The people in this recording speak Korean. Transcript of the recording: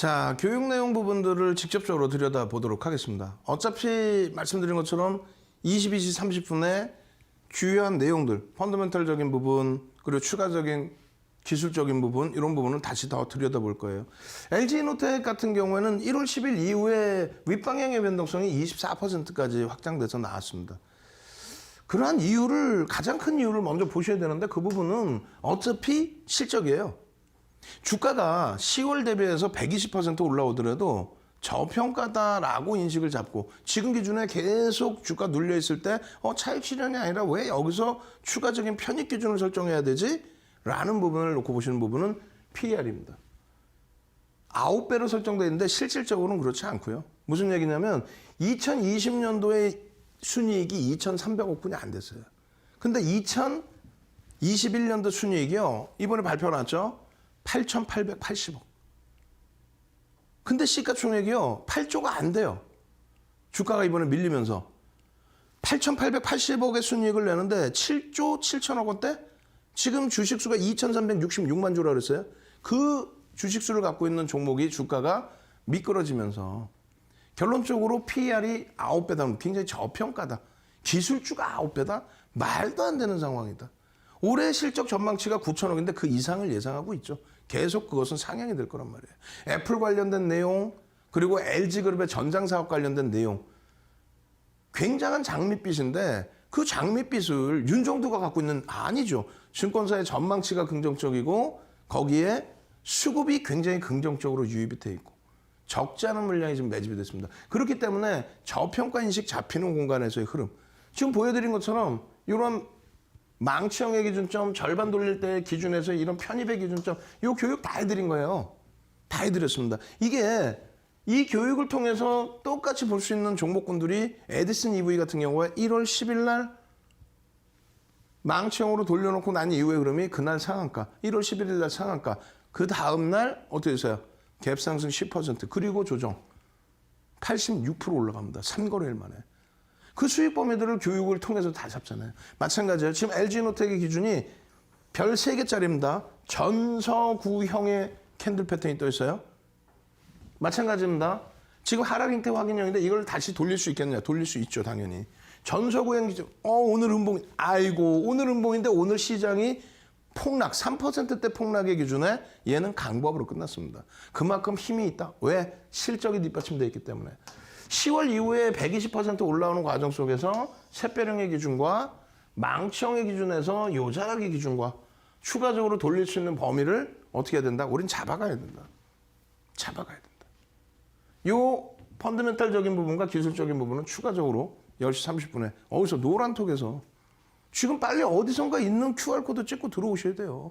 자, 교육 내용 부분들을 직접적으로 들여다 보도록 하겠습니다. 어차피 말씀드린 것처럼 22시 30분에 주요한 내용들, 펀더멘탈적인 부분, 그리고 추가적인 기술적인 부분, 이런 부분은 다시 더 들여다 볼 거예요. LG노텍 같은 경우에는 1월 10일 이후에 윗방향의 변동성이 24%까지 확장돼서 나왔습니다. 그러한 이유를, 가장 큰 이유를 먼저 보셔야 되는데 그 부분은 어차피 실적이에요. 주가가 10월 대비해서 120% 올라오더라도 저평가다라고 인식을 잡고 지금 기준에 계속 주가 눌려 있을 때 어, 차익 실현이 아니라 왜 여기서 추가적인 편입 기준을 설정해야 되지? 라는 부분을 놓고 보시는 부분은 PER입니다. 9배로 설정되어 있는데 실질적으로는 그렇지 않고요. 무슨 얘기냐면 2020년도에 순이익이 2,300억 분이 안 됐어요. 근데 2021년도 순이익이요. 이번에 발표 났죠? 8,880억. 근데 시가총액이요. 8조가 안 돼요. 주가가 이번에 밀리면서 8,880억의 순이익을 내는데 7조 7천억 원대? 지금 주식수가 2,366만 주라 그랬어요. 그 주식수를 갖고 있는 종목이 주가가 미끄러지면서 결론적으로 PER이 9배다. 굉장히 저평가다. 기술주가 9배다? 말도 안 되는 상황이다. 올해 실적 전망치가 9천억인데 그 이상을 예상하고 있죠. 계속 그것은 상향이 될 거란 말이에요. 애플 관련된 내용, 그리고 LG그룹의 전장사업 관련된 내용. 굉장한 장밋빛인데 그 장밋빛을 윤정두가 갖고 있는 아니죠. 증권사의 전망치가 긍정적이고 거기에 수급이 굉장히 긍정적으로 유입이 돼 있고 적지 않은 물량이 지금 매집이 됐습니다. 그렇기 때문에 저평가 인식 잡히는 공간에서의 흐름. 지금 보여드린 것처럼 이런 망치형의 기준점, 절반 돌릴 때 기준에서 이런 편입의 기준점, 이 교육 다 해드린 거예요. 다 해드렸습니다. 이게 이 교육을 통해서 똑같이 볼 수 있는 종목군들이 에디슨 EV 같은 경우에 1월 10일 날 망치형으로 돌려놓고 난 이후의 흐름이 그날 상한가, 1월 11일 날 상한가, 그 다음 날 어떻게 됐어요? 갭 상승 10% 그리고 조정 86% 올라갑니다. 3거래일 만에. 그 수익 범위들을 교육을 통해서 다 잡잖아요. 마찬가지예요. 지금 LG노텍의 기준이 별 3개짜리입니다. 전서구형의 캔들 패턴이 떠 있어요. 마찬가지입니다. 지금 하락 형태 확인형인데 이걸 다시 돌릴 수 있겠느냐? 돌릴 수 있죠, 당연히. 전서구형 기준, 어, 오늘 음봉, 아이고, 오늘 음봉인데 오늘 시장이 폭락, 3%대 폭락의 기준에 얘는 강보합으로 끝났습니다. 그만큼 힘이 있다. 왜? 실적이 뒷받침되어 있기 때문에. 10월 이후에 120% 올라오는 과정 속에서 샛별형의 기준과 망치형의 기준에서 요자락의 기준과 추가적으로 돌릴 수 있는 범위를 어떻게 해야 된다? 우린 잡아가야 된다. 잡아가야 된다. 요 펀드멘탈적인 부분과 기술적인 부분은 추가적으로 10시 30분에 어디서 노란톡에서 지금 빨리 어디선가 있는 QR코드 찍고 들어오셔야 돼요.